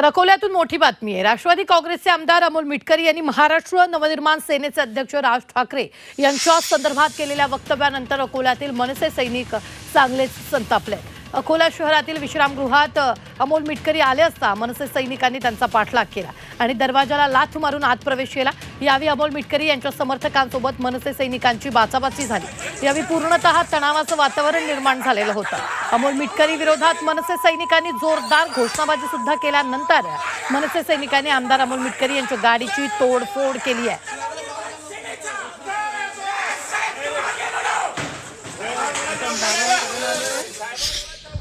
तर अकोल्यातून मोठी बातमी आहे. राष्ट्रवादी काँग्रेसचे आमदार अमोल मिटकरी यांनी महाराष्ट्र नवनिर्माण सेनेचे अध्यक्ष राज ठाकरे यांच्या संदर्भात केलेल्या वक्तव्यानंतर अकोल्यातील मनसे सैनिक चांगलेच संतापले अकोला शहरातील विश्रामगृहात अमोल मिटकरी आले असता. मनसे सैनिकांनी त्यांचा पाठलाग केला आणि दरवाजाला लाथ मारून आत प्रवेश केला. यावेळी अमोल मिटकरी यांच्या समर्थकांसोबत मनसे सैनिकांची बाचाबाची झाली. यावेळी पूर्णतः तणावाचं वातावरण निर्माण झालेलं होतं. अमोल मिटकरी विरोधात मनसे सैनिकांनी जोरदार घोषणाबाजी सुद्धा केल्यानंतर मनसे सैनिकांनी आमदार अमोल मिटकरी यांच्या गाडीची तोडफोड केली आहे.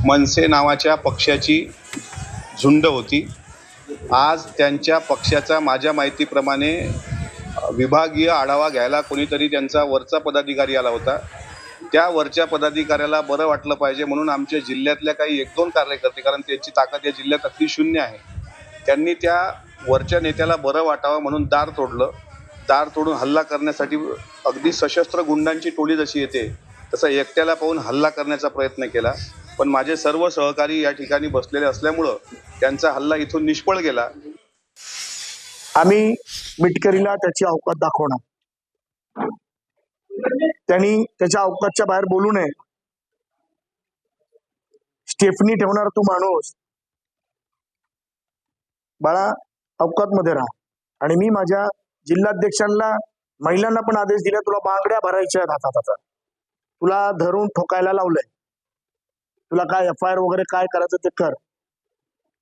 मनसे नावाच्या पक्षाची झुंड होती. आज त्यांच्या पक्षाचा माझ्या माहितीप्रमाणे विभागीय आढावा घ्यायला कोणीतरी त्यांचा वरचा पदाधिकारी आला होता. त्या वरच्या पदाधिकाऱ्याला बरं वाटलं पाहिजे म्हणून आमच्या जिल्ह्यातल्या काही एक दोन कार्यकर्ते कारण त्यांची ताकद या जिल्ह्यात अगदी शून्य आहे. त्यांनी त्या वरच्या नेत्याला बरं वाटावं म्हणून दार तोडलं. दार तोडून हल्ला करण्यासाठी अगदी सशस्त्र गुंडांची टोळी जशी येते तसा एकट्याला पाहून हल्ला करण्याचा प्रयत्न केला. पण माझे सर्व सहकारी या ठिकाणी बसलेले असल्यामुळं त्यांचा हल्ला इथून निष्फळ गेला. आम्ही मिटकरीला त्याची अवकात दाखवणार. त्यांनी त्याच्या अवकाशच्या बाहेर बोलू नये. स्टेफनी ठेवणार तू माणूस. बाळा अवकात मध्ये राहा. आणि मी माझ्या जिल्हाध्यक्षांना महिलांना पण आदेश दिला तुला बांगड्या भरायच्या हातात आता तुला धरून ठोकायला लावलंय. तुला काय एफ आय आर वगैरे काय करायचं ते कर.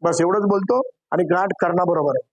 बस एवढंच बोलतो आणि गाठ करणा बरोबर आहे.